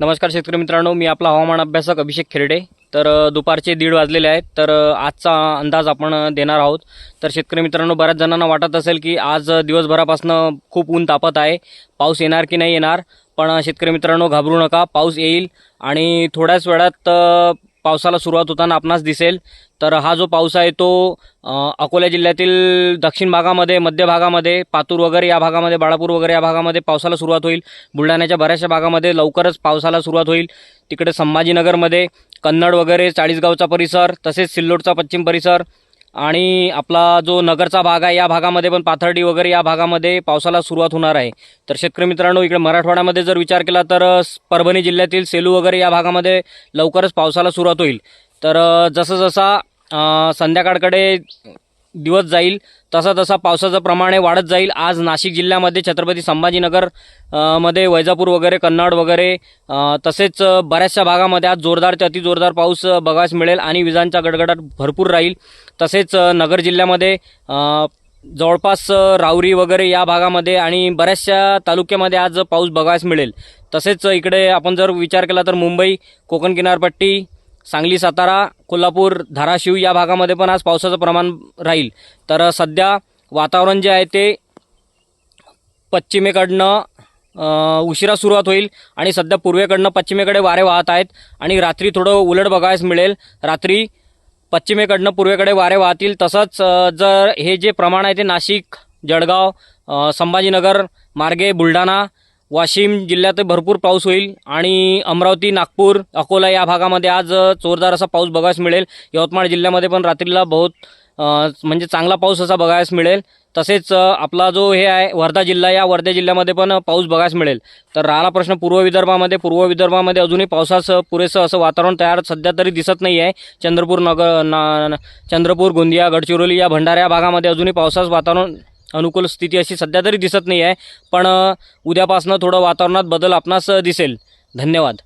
नमस्कार शेतकरी मित्रांनो मी आपला हवामान अभ्यासक अभिषेक खेरडे. तर दुपारचे दीड वाजलेले आहेत तर आजचा अंदाज आपण देणार आहोत. तर शेतकरी मित्रांनो बऱ्याच जणांना वाटत असेल की आज दिवसभरापासनं खूप ऊन तापत आहे. पाऊस येणार की नाही येणार पण शेतकरी मित्रांनो घाबरू नका. पाऊस येईल आणि थोड्याच वेळात पावसाला सुरुवात होताना आपणास दिसेल. तर हा जो पाऊस आहे तो अकोला जिल्ह्यातील दक्षिण भागामध्ये मध्य भागामध्ये पातूर वगैरे या भागामध्ये बाळापूर वगैरे या भागामध्ये पावसाला सुरुवात होईल. बुलढाण्याच्या बऱ्याचशा भागामध्ये लवकरच पावसाला सुरुवात होईल. तिकडे संभाजीनगरमध्ये कन्नड वगैरे चाळीसगावचा परिसर तसेच सिल्लोडचा पश्चिम परिसर आणि आपला जो नगरचा भाग आहे या भागामध्ये पण पाथर्डी वगैरे या भागामध्ये पावसाला सुरुवात होणार आहे. तर शेतकरी मित्रांनो इकडे मराठवाड्यामध्ये जर विचार केला तर परभणी जिल्ह्यातील सेलू वगैरे या भागामध्ये लवकरच पावसाला सुरुवात होईल. तर जसं जसा संध्याकाळकडे दिवस जाईल तसा तसा पावसाचं प्रमाण हे वाढत जाईल. आज नाशिक जिल्ह्यामध्ये छत्रपती संभाजीनगरमध्ये वैजापूर वगैरे कन्नड वगैरे तसेच बऱ्याचशा भागामध्ये आज जोरदार ते अतिजोरदार पाऊस बघायस मिळेल आणि विजांचा गडगडाट भरपूर राहील. तसेच नगर जिल्ह्यामध्ये जवळपास रावरी राऊरी वगैरे या भागामध्ये आणि बऱ्याचशा तालुक्यामध्ये आज पाऊस बघायस मिळेल. तसेच इकडे आपण जर विचार केला तर मुंबई कोकण किनारपट्टी सांगली सातारा कोल्हापूर धाराशिव या भागामध्ये पण आज पावसाचं प्रमाण राहील. तर सध्या वातावरण जे आहे ते पश्चिमेकडनं उशिरा सुरुवात होईल आणि सध्या पूर्वेकडनं पश्चिमेकडे वारे वाहत आहेत आणि रात्री थोडं उलट बघायस मिळेल. रात्री पश्चिमेकडनं पूर्वेकडे वारे वाहतील. तसंच जर हे जे प्रमाण आहे ते नाशिक जळगाव संभाजीनगर मार्गे बुलढाणा वाशिम जिल्ह्यात भरपूर पाऊस होईल आणि अमरावती नागपूर अकोला या भागामध्ये आज जोरदार असा पाऊस बघायला मिळेल. यवतमाळ जिल्ह्यामध्ये पण रात्रीला बहुत म्हणजे चांगला पाऊस असा बघायला मिळेल. तसेच आपला जो हे आहे वर्धा जिल्हा या वर्धा जिल्ह्यामध्ये पण पाऊस बघायस मिळेल. तर राहिला प्रश्न पूर्व विदर्भामध्ये. पूर्व विदर्भामध्ये अजूनही पावसाचं पुरेसं असं वातावरण तयार सध्या तरी दिसत नाही आहे. चंद्रपूर नगर ना चंद्रपूर गोंदिया गडचिरोली या भंडारा या भागामध्ये अजूनही पावसाचं वातावरण अनुकूल स्थिती अशी सध्या तरी दिसत नाही आहे पण उद्यापासनं थोडं वातावरणात बदल आपणास दिसेल. धन्यवाद.